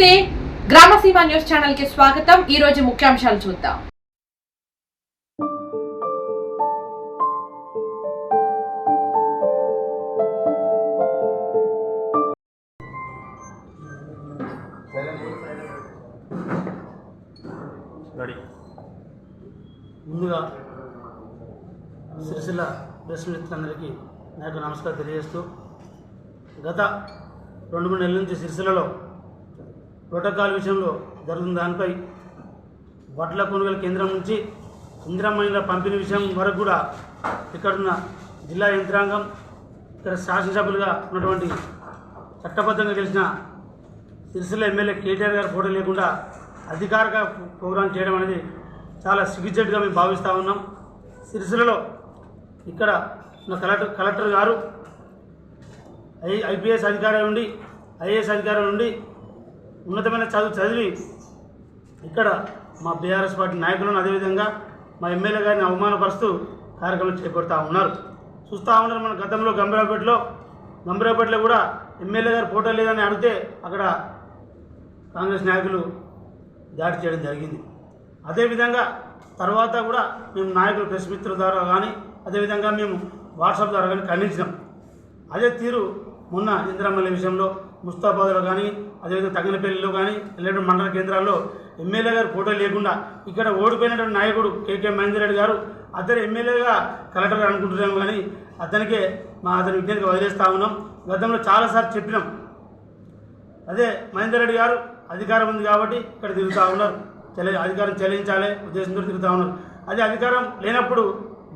నమస్తే. గ్రామసీమ న్యూస్ ఛానల్కి స్వాగతం. ఈ రోజు ముఖ్యాంశాలు చూద్దాం. ముందుగా సిరిసిల్ల ప్రెస్ మిత్రులందరికీ నా యొక్క నమస్కారం తెలియజేస్తూ గత రెండు మూడు నెలల నుంచి సిరిసిల్లలో ప్రోటోకాల్ విషయంలో జరుగుతున్న దానిపై వడ్ల కొనుగోలు కేంద్రం నుంచి ఇంద్రమణిల పంపిణీ విషయం వరకు కూడా ఇక్కడున్న జిల్లా యంత్రాంగం ఇక్కడ శాసనసభ్యులుగా ఉన్నటువంటి చట్టబద్ధంగా గెలిచిన సిరిసిల్ల ఎమ్మెల్యే కేటీఆర్ గారి ఫోటో లేకుండా అధికారిక ప్రోగ్రాం చేయడం అనేది చాలా సిగ్గుజెట్టుగా మేము భావిస్తూ ఉన్నాం. సిరిసిల్లలో ఇక్కడ ఉన్న కలెక్టర్ కలెక్టర్ గారు ఐ ఐపీఎస్ అధికారి ఉండి ఐఏఎస్ అధికారి నుండి ఉన్నతమైన చదువు చదివి ఇక్కడ మా బీఆర్ఎస్ పార్టీ నాయకులను అదేవిధంగా మా ఎమ్మెల్యే గారిని అవమానపరుస్తూ కార్యక్రమం చేపడుతూ ఉన్నారు. చూస్తూ ఉన్నారు మన గతంలో గంభీరాపేటలో గంభీరాపేటలో కూడా ఎమ్మెల్యే గారి ఫోటో లేదని అడిగితే అక్కడ కాంగ్రెస్ నాయకులు దాడి చేయడం జరిగింది. అదేవిధంగా తర్వాత కూడా మేము నాయకులు ప్రెస్ మిత్రుల ద్వారా కానీ అదేవిధంగా మేము వాట్సాప్ ద్వారా కానీ ఖండించినాం. అదే తీరు మొన్న ఇందిరామల్లి విషయంలో ముస్తాబాద్లో కానీ అదేవిధంగా తగినపల్లిలో కానీ లేదంటే మండల కేంద్రాల్లో ఎమ్మెల్యే గారు ఫోటో లేకుండా ఇక్కడ ఓడిపోయినటువంటి నాయకుడు కేకే మహేందర్ రెడ్డి గారు అతను ఎమ్మెల్యేగా కలెక్టర్ అనుకుంటున్నాము కానీ అతనికే మా అతని విజ్ఞానికి వదిలేస్తా ఉన్నాం. గతంలో చాలాసార్లు చెప్పినాం. అదే మహేందర్ రెడ్డి గారు అధికారం ఉంది కాబట్టి ఇక్కడ తిరుగుతూ ఉన్నారు. చెల్లి అధికారం చెల్లించాలి ఉద్దేశంతో తిరుగుతూ ఉన్నారు. అదే అధికారం లేనప్పుడు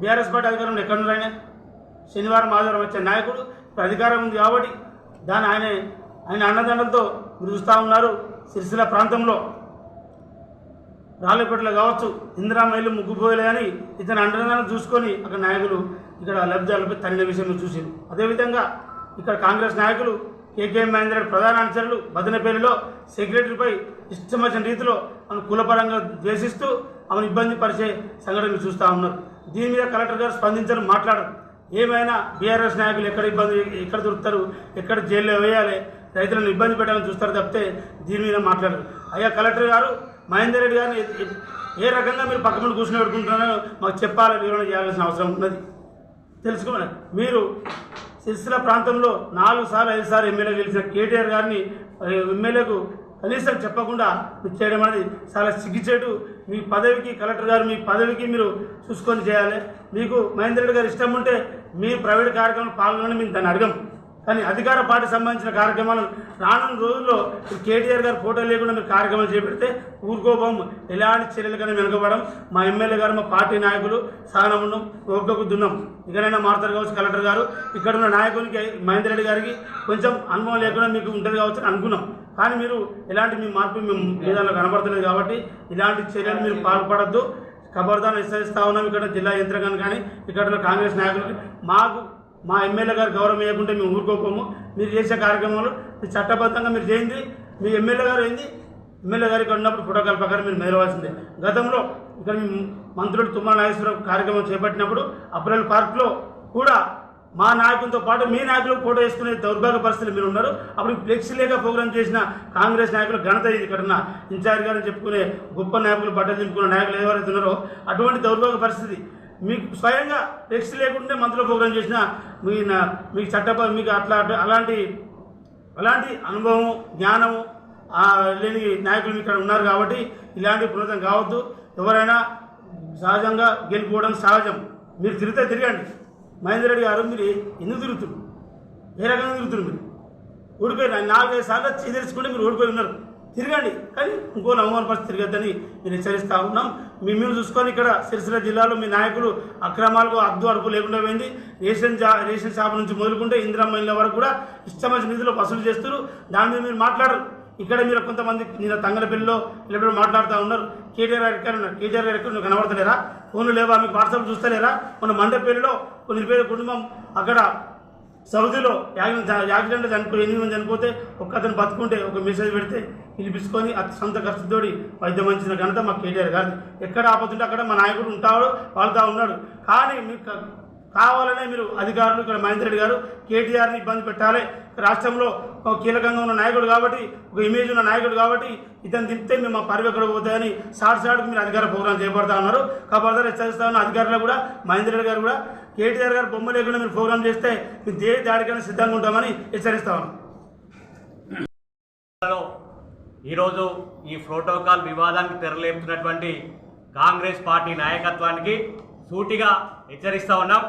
బీఆర్ఎస్ పార్టీ అధికారంలో ఎక్కడ ఆయన శనివారం ఆదివారం వచ్చే నాయకుడు ఇప్పుడు అధికారం ఉంది కాబట్టి దాని ఆయన ఆయన అన్నదండలతో మీరు ఉన్నారు సిరిసిల్ల ప్రాంతంలో. రాళ్ళపేటలో కావచ్చు ఇందిరా మైలు ముగ్గుపోయలే అని ఇతని అండదండలు చూసుకొని అక్కడ నాయకులు ఇక్కడ లబ్ధాలపై తగిన విషయంలో చూసారు అదేవిధంగా ఇక్కడ కాంగ్రెస్ నాయకులు కేకే మహేందర్ ప్రధాన అనుచరులు బదనపల్లిలో సెక్రటరీపై ఇష్టం వచ్చిన రీతిలో ఆమె కులపరంగా ద్వేషిస్తూ ఆమెను ఇబ్బంది పరిచే సంఘటనలు చూస్తూ ఉన్నారు. దీని మీద కలెక్టర్ గారు స్పందించడం మాట్లాడరు. ఏమైనా బీఆర్ఎస్ నాయకులు ఎక్కడ ఇబ్బంది ఎక్కడ దొరుకుతారు ఎక్కడ జైల్లో వేయాలి రైతులను ఇబ్బంది పెట్టాలని చూస్తారు తప్పితే దీని మీద మాట్లాడరు. అయ్యా కలెక్టర్ గారు మహేందర్ రెడ్డి గారిని ఏ- రకంగా మీరు పక్క ముందు కూర్చుని పెట్టుకుంటున్నారో మాకు చెప్పాలి వివరణ చేయాల్సిన అవసరం ఉన్నది. తెలుసుకోమని. మీరు సిరిసిల్ల ప్రాంతంలో నాలుగు సార్లు ఐదు సార్లు ఎమ్మెల్యే గెలిచిన కేటీఆర్ గారిని ఎమ్మెల్యేకు కనీసం చెప్పకుండా మీరు చేయడం అనేది చాలా సిగ్గుచేటు. మీ పదవికి కలెక్టర్ గారు మీ పదవికి మీరు చూసుకొని చేయాలి. మీకు మహేందర్ రెడ్డి గారు ఇష్టం ఉంటే మీ ప్రైవేట్ కార్యక్రమంలో పాల్గొనని మేము దాన్ని అడగం. కానీ అధికార పార్టీ సంబంధించిన కార్యక్రమాలు రానున్న రోజుల్లో కేటీఆర్ గారు ఫోటో లేకుండా మీరు కార్యక్రమాలు చేపడితే ఊరుకోబోం ఎలాంటి చర్యలు కానీ వెనుకబడం మా ఎమ్మెల్యే గారు మా పార్టీ నాయకులు సహనం ఉన్నాం ఓపికకు దున్నాం. ఇకనైనా మారుతారు కావచ్చు కలెక్టర్ గారు. ఇక్కడ ఉన్న నాయకునికి మహేందర్ రెడ్డి గారికి కొంచెం అనుభవం లేకుండా మీకు ఉంటుంది కావచ్చు అని అనుకున్నాం. కానీ మీరు ఎలాంటి మీ మార్పు మేము విధానంలో కనబడతలేదు కాబట్టి ఇలాంటి చర్యలు మీరు పాల్పడద్దు. కబర్దాన్ని హెచ్చరిస్తా ఉన్నాం ఇక్కడ జిల్లా యంత్రాంగాన్ని కానీ ఇక్కడ కాంగ్రెస్ నాయకులకి. మాకు మా ఎమ్మెల్యే గారు గౌరవం ఇవ్వకుంటే మేము ఊరుకోపోము మీరు చేసే కార్యక్రమాలు మీరు చట్టబద్ధంగా మీరు చేయండి. మీ ఎమ్మెల్యే గారు ఏంది? ఎమ్మెల్యే గారికి ఉన్నప్పుడు ప్రోటోకాల్ ప్రకారం మీరు మెదలవలసిందే. గతంలో ఇక్కడ మీ మంత్రులు తుమ్మల నాగేశ్వరరావు కార్యక్రమం చేపట్టినప్పుడు అప్రిల్ పార్క్లో కూడా మా నాయకులతో పాటు మీ నాయకులు ఫోటో వేసుకునే దౌర్భాగ్య పరిస్థితులు మీరు ఉన్నారు. అప్పుడు ఫ్లెక్సీ లేక ప్రోగ్రామ్ చేసిన కాంగ్రెస్ నాయకులు ఘనత ఇది ఇక్కడ ఉన్న ఇన్ఛార్జ్ గారిని చెప్పుకునే గొప్ప నాయకులు బట్టలు దింపుకున్న నాయకులు ఎవరైతే ఉన్నారో అటువంటి దౌర్భాగ్య పరిస్థితి మీకు స్వయంగా టెక్స్ట్ లేకుంటే మంత్రులు ప్రోగ్రాం చేసిన మీ మీకు చట్ట మీకు అట్లా అట్లా- అలాంటి అలాంటి అనుభవం జ్ఞానము లేని నాయకులు ఇక్కడ ఉన్నారు కాబట్టి ఇలాంటి పునరుతం కావద్దు. ఎవరైనా సహజంగా గెలిపోవడం సహజం. మీరు తిరిగితే తిరగండి. మహేందర్ రెడ్డి గారు మీరు ఎందుకు తిరుగుతున్నారు? ఏ రకంగా తిరుగుతున్నారు మీరు? ఓడిపోయి నాలుగైదు సార్లు చీదరించుకుంటే మీరు ఓడిపోయి ఉన్నారు. తిరగండి. కానీ ఇంకో అవమాన పరిస్థితి తిరగద్దని నేను హెచ్చరిస్తూ ఉన్నాం. మిమ్మల్ని చూసుకొని ఇక్కడ సిరిసిల్ల జిల్లాలో మీ నాయకులు అక్రమాలకు అద్దు అడుపు లేకుండా పోయింది. రేషన్ జా రేషన్ షాప్ నుంచి మొదలుకుంటే ఇందిరా ఇళ్ళ వరకు కూడా ఇష్టమైన నిధులు వసూలు చేస్తారు దాని మీద మీరు మాట్లాడరు. ఇక్కడ మీరు కొంతమంది నిన్న తంగలపల్లిలో ఇలా మాట్లాడుతూ ఉన్నారు. కేటీఆర్ గారు ఎక్కడ ఉన్నారు కేటీఆర్ గారు ఎక్కడ కనబడతలేరా? ఫోన్లు లేవా? మీకు వాట్సాప్ చూస్తలేరా? మన మండపల్లిలో కొన్ని నిరుపేద కుటుంబం అక్కడ సౌదీలో యాక్సిడెంట్ యాక్సిడెంట్ చనిపోయి ఎనిమిది మంది చనిపోతే ఒక్క అతను బతుకుంటే ఒక మెసేజ్ పెడితే పిలిపించుకొని అతి సొంత ఖర్చుతోటి వైద్యం మంచిన ఘనత మా కేటీఆర్ గారు ఎక్కడ ఆపతుంటే అక్కడ మా నాయకుడు ఉంటాడు వాళ్ళతో ఉన్నాడు. కానీ మీకు కావాలనే మీరు అధికారులు ఇక్కడ మహేందర్ రెడ్డి గారు కేటీఆర్ని ఇబ్బంది పెట్టాలి. రాష్ట్రంలో ఒక కీలకంగా ఉన్న నాయకుడు కాబట్టి ఒక ఇమేజ్ ఉన్న నాయకుడు కాబట్టి ఇతను తిప్పితే మేము మా పరివి ఎక్కడ పోతాయని సాట్ సాటుకు మీరు అధికార ప్రోగ్రాం చేపడతా ఉన్నారు. కాబట్టి హెచ్చరిస్తా ఉన్న అధికారులు కూడా మహేందర్ రెడ్డి గారు కూడా కేటీఆర్ గారు బొమ్మ లేకుండా మీరు ప్రోగ్రాం చేస్తే మీరు దేని దాడికైనా సిద్ధంగా ఉంటామని హెచ్చరిస్తాను ఈరోజు ఈ ప్రోటోకాల్ వివాదానికి తెరలేపుతున్నటువంటి కాంగ్రెస్ పార్టీ నాయకత్వానికి సూటిగా హెచ్చరిస్తూ ఉన్నాం.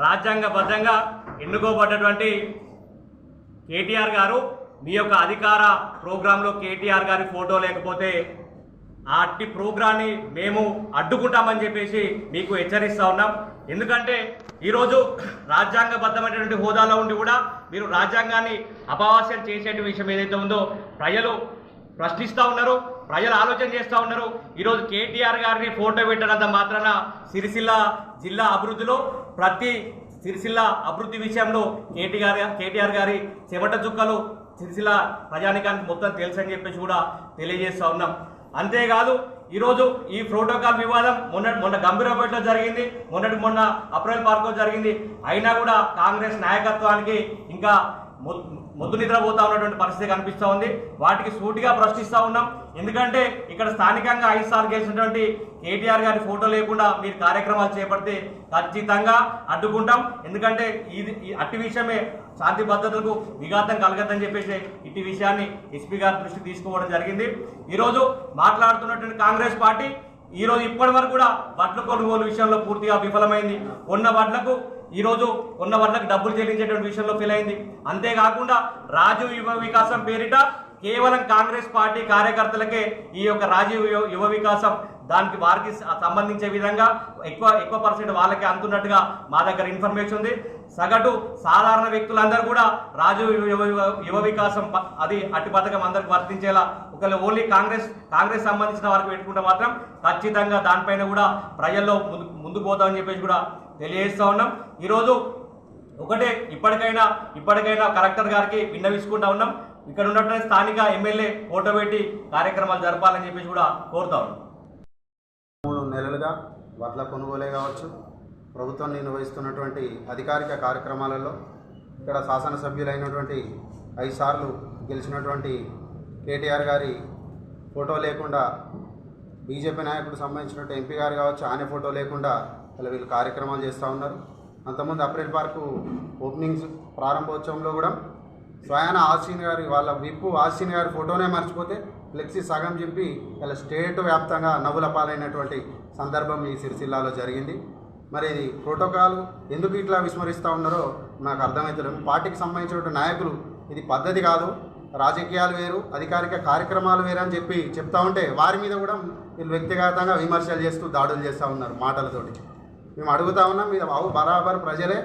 రాజ్యాంగబద్ధంగా ఎన్నుకోబడ్డటువంటి కేటీఆర్ గారు మీ యొక్క అధికార ప్రోగ్రాంలో కేటీఆర్ గారి ఫోటో లేకపోతే అట్టి ప్రోగ్రాన్ని మేము అడ్డుకుంటామని చెప్పేసి మీకు హెచ్చరిస్తా ఉన్నాం. ఎందుకంటే ఈరోజు రాజ్యాంగబద్ధమైనటువంటి హోదాలో ఉండి కూడా మీరు రాజ్యాంగాన్ని అపవాస్యం చేసే విషయం ఏదైతే ఉందో ప్రజలు ప్రశ్నిస్తూ ఉన్నారు ప్రజలు ఆలోచన చేస్తూ ఉన్నారు. ఈరోజు కేటీఆర్ గారిని ఫోటో పెట్టడంత మాత్రాన సిరిసిల్ల జిల్లా అభివృద్ధిలో ప్రతి సిరిసిల్ల అభివృద్ధి విషయంలో కేటీఆర్ కేటీఆర్ గారి చెమట చుక్కలు సిరిసిల్ల ప్రజానికానికి మొత్తం తెలుసని చెప్పేసి కూడా తెలియజేస్తూ ఉన్నాం. అంతేకాదు ఈరోజు ఈ ప్రోటోకాల్ వివాదం మొన్న మొన్న గంభీరపేటలో జరిగింది మొన్నటి మొన్న అప్రైల్ పార్క్లో జరిగింది. అయినా కూడా కాంగ్రెస్ నాయకత్వానికి ఇంకా మొద్దు నిద్రపోతా ఉన్నటువంటి పరిస్థితి కనిపిస్తూ ఉంది. వాటికి సూటిగా ప్రశ్నిస్తూ ఉన్నాం. ఎందుకంటే ఇక్కడ స్థానికంగా ఐదు సార్లు గెలిచినటువంటి కేటీఆర్ గారి ఫోటో లేకుండా మీరు కార్యక్రమాలు చేపడితే ఖచ్చితంగా అడ్డుకుంటాం. ఎందుకంటే ఇది ఈ అట్టి విషయమే శాంతి భద్రతలకు విఘాతం కలగద్దని చెప్పేసి ఇట్టి విషయాన్ని ఎస్పీ గారి దృష్టికి తీసుకోవడం జరిగింది. ఈరోజు మాట్లాడుతున్నటువంటి కాంగ్రెస్ పార్టీ ఈరోజు ఇప్పటి వరకు కూడా వడ్ల కొనుగోలు విషయంలో పూర్తిగా విఫలమైంది. ఉన్న వడ్లకు ఈ రోజు వాళ్ళకి డబ్బులు చెల్లించేటువంటి విషయంలో ఫెయిల్ అయింది. అంతేకాకుండా రాజు యువ వికాసం పేరిట కేవలం కాంగ్రెస్ పార్టీ కార్యకర్తలకే ఈ యొక్క రాజీవ్ యువ- వికాసం దానికి వారికి సంబంధించే విధంగా ఎక్కువ ఎక్కువ పర్సెంట్ వాళ్ళకే అందుతున్నట్టుగా మా దగ్గర ఇన్ఫర్మేషన్ ఉంది. సగటు సాధారణ వ్యక్తులందరూ కూడా రాజు యువ యువ- వికాసం అది అట్టి పథకం అందరికి వర్తించేలా ఒకవేళ ఓన్లీ కాంగ్రెస్ కాంగ్రెస్ సంబంధించిన వారికి పెట్టుకుంటే మాత్రం ఖచ్చితంగా దానిపైన కూడా ప్రజల్లో ముందు ముందుకు పోతామని చెప్పేసి కూడా తెలియజేస్తా ఉన్నాం. ఈరోజు ఒకటే ఇప్పటికైనా ఇప్పటికైనా కలెక్టర్ గారికి విన్నవించుకుంటా ఉన్నాం. ఇక్కడ ఉన్నటువంటి స్థానిక ఎమ్మెల్యే ఫోటో పెట్టి కార్యక్రమాలు జరపాలని చెప్పేసి కూడా కోరుతా ఉన్నాం. మూడు నెలలుగా వడ్ల కొనుగోలే కావచ్చు. ప్రభుత్వం నిర్వహిస్తున్నటువంటి అధికారిక కార్యక్రమాలలో ఇక్కడ శాసనసభ్యులైనటువంటి ఐదు సార్లు గెలిచినటువంటి కేటీఆర్ గారి ఫోటో లేకుండా బీజేపీ నాయకుడు సంబంధించినటువంటి ఎంపీ గారు కావచ్చు ఆయన ఫోటో లేకుండా ఇలా వీళ్ళు కార్యక్రమాలు చేస్తూ ఉన్నారు. అంతకుముందు అప్రిల్ పార్కు ఓపెనింగ్స్ ప్రారంభోత్సవంలో కూడా స్వయాన ఆసీన్ గారి వాళ్ళ విప్పు ఆసీన్ గారి ఫోటోనే మర్చిపోతే ఫ్లెక్సీ సగం చింపి ఇలా స్టేట్ వ్యాప్తంగా నవ్వుల పాలైనటువంటి సందర్భం ఈ సిరిసిల్లాలో జరిగింది. మరి ఇది ప్రోటోకాల్ ఎందుకు ఇట్లా విస్మరిస్తూ ఉన్నారో నాకు అర్థమవుతలేదు పార్టీకి సంబంధించినటువంటి నాయకులు ఇది పద్ధతి కాదు. రాజకీయాలు వేరు అధికారిక కార్యక్రమాలు వేరు అని చెప్పి చెప్తా ఉంటే వారి మీద కూడా వీళ్ళు వ్యక్తిగతంగా విమర్శలు చేస్తూ దాడులు చేస్తూ ఉన్నారు మాటలతోటి. మేము అడుగుతా ఉన్నాం మీరు బాబు బరాబర్ ప్రజలే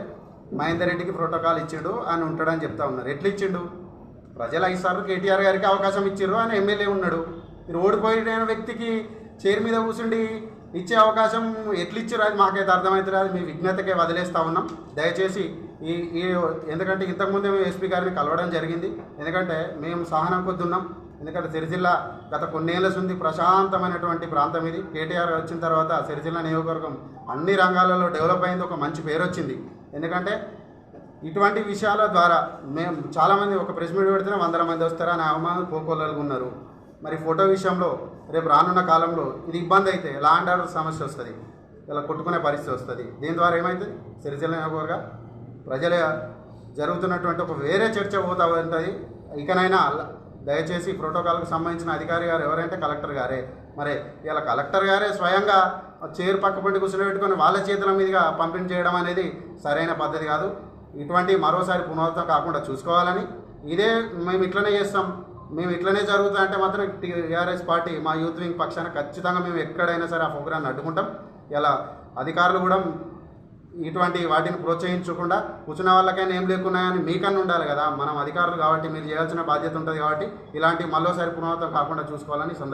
మహేందర్ రెడ్డికి ప్రోటోకాల్ ఇచ్చిండు అని ఉంటాడని చెప్తా ఉన్నారు. ఎట్లా ఇచ్చిండు? ప్రజలు ఐదు కేటీఆర్ గారికి అవకాశం ఇచ్చారు అని ఎమ్మెల్యే ఉన్నాడు. మీరు ఓడిపోయిన వ్యక్తికి చైర్ మీద కూర్చుండి ఇచ్చే అవకాశం ఎట్లు ఇచ్చారు? అది మాకైతే అర్థమవుతుంది అది మీ విజ్ఞతకే వదిలేస్తా ఉన్నాం. దయచేసి ఈ ఈ ఎందుకంటే ఇంతకుముందే మేము ఎస్పీ గారిని కలవడం జరిగింది. ఎందుకంటే మేము సహనం కొద్దున్నాం. ఎందుకంటే సిరిజిల్లా గత కొన్నేళ్ళ నుండి ప్రశాంతమైనటువంటి ప్రాంతం ఇది. కేటీఆర్ వచ్చిన తర్వాత సిరిజిల్ల నియోజకవర్గం అన్ని రంగాలలో డెవలప్ అయింది. ఒక మంచి పేరు వచ్చింది. ఎందుకంటే ఇటువంటి విషయాల ద్వారా మేము చాలామంది ఒక ప్రెస్ మీట్ పెడితేనే వందల మంది వస్తారా అని అవమానం కోకోలు ఉన్నారు. మరి ఫోటో విషయంలో రేపు రానున్న కాలంలో ఇది ఇబ్బంది అయితే లా అండ్ ఆర్డర్ సమస్య వస్తుంది. ఇలా కొట్టుకునే పరిస్థితి వస్తుంది. దీని ద్వారా ఏమవుతుంది సిరిసిల్ల నియోజకవర్గ ప్రజల జరుగుతున్నటువంటి ఒక వేరే చర్చ పోతా ఉంటుంది. ఇకనైనా దయచేసి ప్రోటోకాల్కి సంబంధించిన అధికారి గారు ఎవరంటే కలెక్టర్ గారే మరి ఇలా కలెక్టర్ గారే స్వయంగా చైర్ పక్క పండి కూర్చోబెట్టుకొని వాళ్ళ చేతుల మీదుగా పంపిణీ చేయడం అనేది సరైన పద్ధతి కాదు. ఇటువంటి మరోసారి పునరావృతం కాకుండా చూసుకోవాలని. ఇదే మేము ఇట్లనే చేస్తాం. మేము ఇట్లనే జరుగుతా అంటే మాత్రం టీఆర్ఎస్ పార్టీ మా యూత్ వింగ్ పక్షాన ఖచ్చితంగా మేము ఎక్కడైనా సరే ఆ ప్రోగ్రాన్ని అడ్డుకుంటాం. ఇలా అధికారులు కూడా ఇటువంటి వాటిని ప్రోత్సహించకుండా కూర్చున్న వాళ్ళకైనా ఏం లేకున్నాయని మీకన్నా ఉండాలి కదా. మనం అధికారులు కాబట్టి మీరు చేయాల్సిన బాధ్యత ఉంటుంది కాబట్టి ఇలాంటి మరోసారి పునరావృతం కాకుండా చూసుకోవాలని